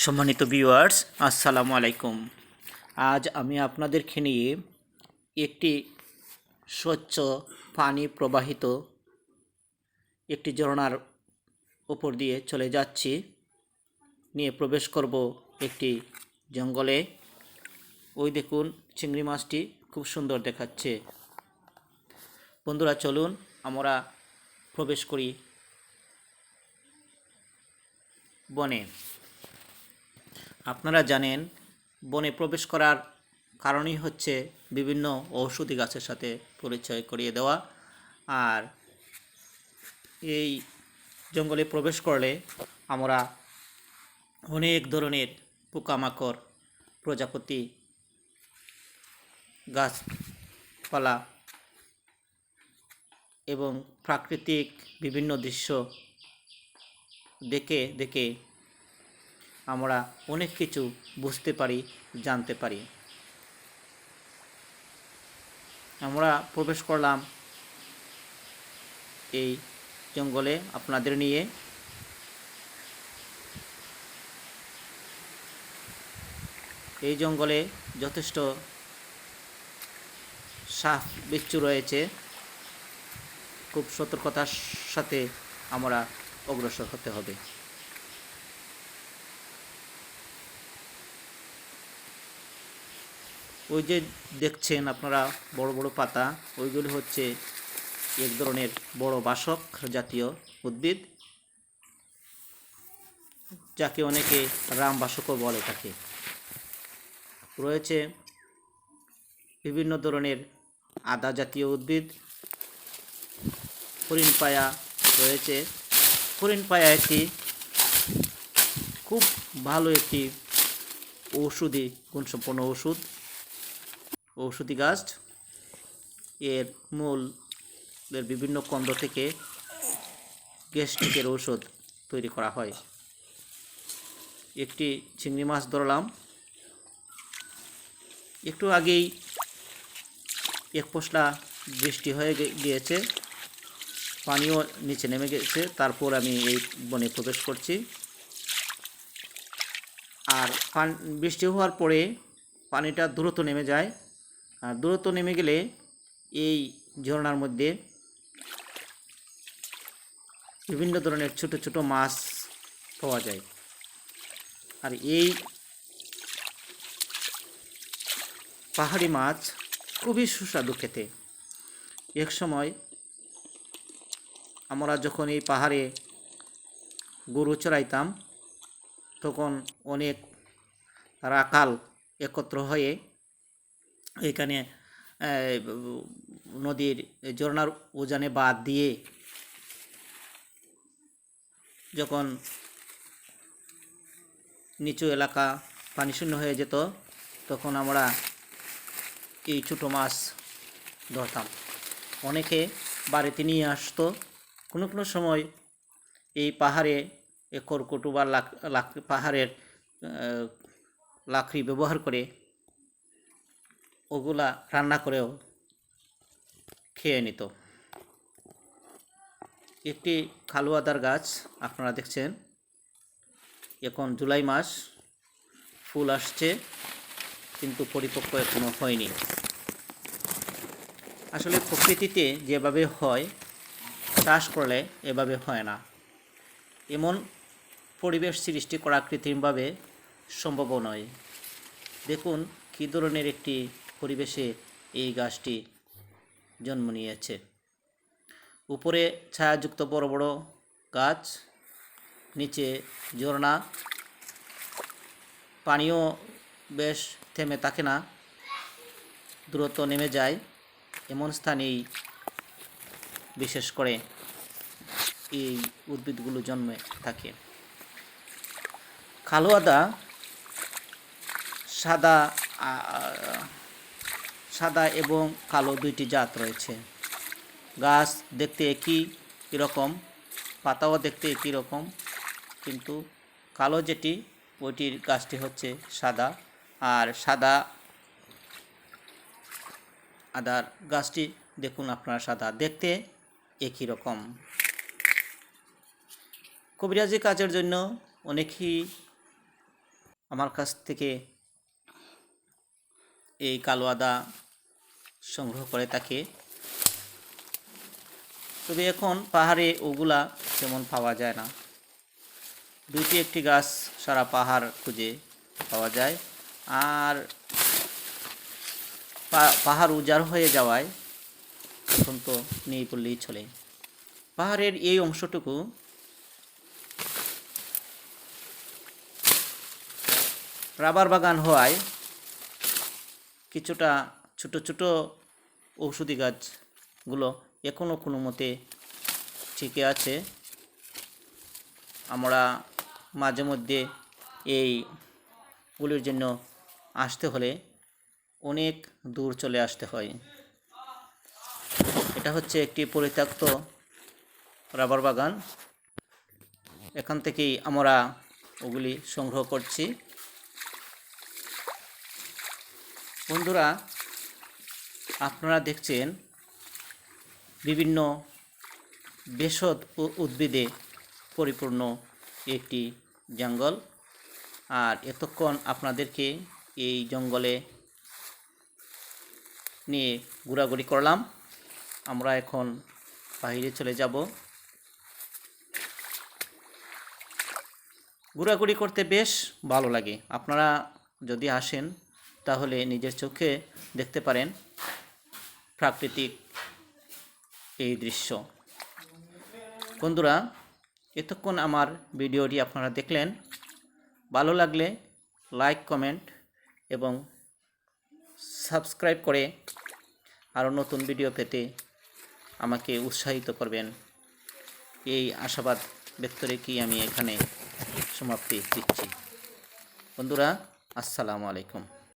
সম্মানিত ভিউয়ার্স আসসালামু আলাইকুম। আজ আমি আপনাদেরকে নিয়ে একটি স্বচ্ছ, পানি প্রবাহিত একটি ঝরনার উপর দিয়ে চলে যাচ্ছি। নিয়ে প্রবেশ করব একটি জঙ্গলে। ওই দেখুন, চিংড়ি মাছটি খুব সুন্দর দেখাচ্ছে। বন্ধুরা, চলুন আমরা প্রবেশ করি বনে। আপনারা জানেন, বনে প্রবেশ করার কারণই হচ্ছে বিভিন্ন ঔষধি গাছের সাথে পরিচয় করিয়ে দেওয়া। আর এই জঙ্গলে প্রবেশ করলে আমরা অনেক ধরনের পোকামাকড়, প্রজাপতি, গাছপালা এবং প্রাকৃতিক বিভিন্ন দৃশ্য দেখে দেখে আমরা অনেক কিছু বুঝতে পারি, জানতে পারি। আমরা প্রবেশ করলাম এই জঙ্গলে আপনাদের নিয়ে। এই জঙ্গলে যথেষ্ট সাপ বিচ্ছু রয়েছে। খুব সতর্কতার সাথে আমরা অগ্রসর হতে হবে। ওই যে দেখছেন আপনারা বড় বড় পাতা, ওইগুলি হচ্ছে এক ধরনের বড় বাসক জাতীয় উদ্ভিদ, যাকে অনেকে রাম বাসকও বলে থাকে রয়েছে বিভিন্ন ধরনের আদা জাতীয় উদ্ভিদ, হরিণ পায়া রয়েছে। হরিণ পায়া একটি খুব ভালো একটি ঔষধি গুণসম্পন্ন ওষুধ ঔষধি গাছ। এর মূল এর বিভিন্ন কন্দ থেকে গ্যাস্ট্রিকের ঔষধ তৈরি করা হয়। একটি চিংড়ি মাছ ধরলাম। একটু আগেই এক পশলা বৃষ্টি হয়ে গিয়েছে। পানিও নিচে নেমে গেছে। তারপর আমি এই বনে প্রবেশ করছি। আর বৃষ্টি হওয়ার পরে পানিটা দ্রুত নেমে যায়। আর দ্রুত নেমে গেলে এই ঝর্ণার মধ্যে বিভিন্ন ধরনের ছোট ছোট মাছ পাওয়া যায়। আর এই পাহাড়ি মাছ খুবই সুস্বাদু খেতে। এক সময় আমরা যখন এই পাহাড়ে গরু চড়াইতাম, তখন অনেক রাখাল একত্র হয়ে এখানে নদীর ঝর্ণার উজানে বাদ দিয়ে যখন নিচু এলাকা পানি শূন্য হয়ে যেত, তখন আমরা এই ছোটো মাছ ধরতাম। অনেকে বাড়িতে নিয়ে আসতো। কোনো কোনো সময় এই পাহাড়ে খড়কুটো বা লাক পাহাড়ের লাকড়ি ব্যবহার করে ওগুলা রান্না করেও খেয়ে নিত। একটি খালুয়াদার গাছ আপনারা দেখছেন। এখন জুলাই মাস, ফুল আসছে, কিন্তু পরিপক্ক এখনও হয়নি। আসলে প্রকৃতিতে যেভাবে হয়, চাষ করলে এভাবে হয় না। এমন পরিবেশ সৃষ্টি করা কৃত্রিমভাবে সম্ভব নয়। দেখুন কী ধরনের একটি পরিবেশে এই গাছটি জন্ম নিয়েছে। উপরে ছায়াযুক্ত বড় বড় গাছ, নিচে ঝর্ণা। পানিও বেশ থেমে থাকে না, দ্রুত নেমে যায় এমন স্থানেই। বিশেষ করে এই উদ্ভিদগুলো জন্মে থাকে। কালো আদা সাদা সাদা এবং কালো দুইটি জাত রয়েছে। গাছ দেখতে একই রকম, পাতাও দেখতে একই রকম, কিন্তু কালো যেটি, ওইটির গাছটি হচ্ছে সাদা। আর সাদা আদার গাছটি, দেখুন আপনারা সাদা, দেখতে একই রকম। কবিরাজি কাজের জন্য অনেকেই আমার কাছ থেকে এই কালো আদা সংগ্রহ করে থাকে। তবে এখন পাহাড়ে ওগুলা তেমন পাওয়া যায় না। দুইটি একটি গাছ সারা পাহাড় খুঁজে পাওয়া যায়। আর পাহাড় উজাড় হয়ে যাওয়ায় এখন তো নেই বললেই চলে। পাহাড়ের এই অংশটুকু রাবার বাগান হওয়ায় কিছুটা ছোট ছোট ঔষধি গাছগুলো এখনও কোনো মতে ঠিকই আছে। আমরা মাঝে মধ্যে এইগুলির জন্য আসতে হলে অনেক দূর চলে আসতে হয়। এটা হচ্ছে একটি পরিত্যক্ত রাবার বাগান। এখান থেকেই আমরা ওগুলি সংগ্রহ করছি। বন্ধুরা আপনারা দেখছেন বিভিন্ন বেশদ উ- উদ্ভিদে পরিপূর্ণ একটি জঙ্গল। আর এতক্ষণ আপনাদেরকে এই জঙ্গলে নিয়ে ঘোরাঘুরি করলাম। আমরা এখন বাইরে চলে যাব। ঘোরাঘুরি করতে বেশ ভালো লাগে। আপনারা যদি আসেন, তাহলে নিজের চোখে দেখতে পারেন। প্রাকৃতিক এই দৃশ্য। বন্ধুরা, এতক্ষণ আমার ভিডিওটি আপনারা দেখলেন। ভালো লাগলে লাইক কমেন্ট এবং সাবস্ক্রাইব করে আরও নতুন ভিডিও পেতে আমাকে উৎসাহিত করবেন। এই আশাবাদ ব্যক্ত রেখেই আমি এখানে সমাপ্তি দিচ্ছি। বন্ধুরা, আসসালামু আলাইকুম।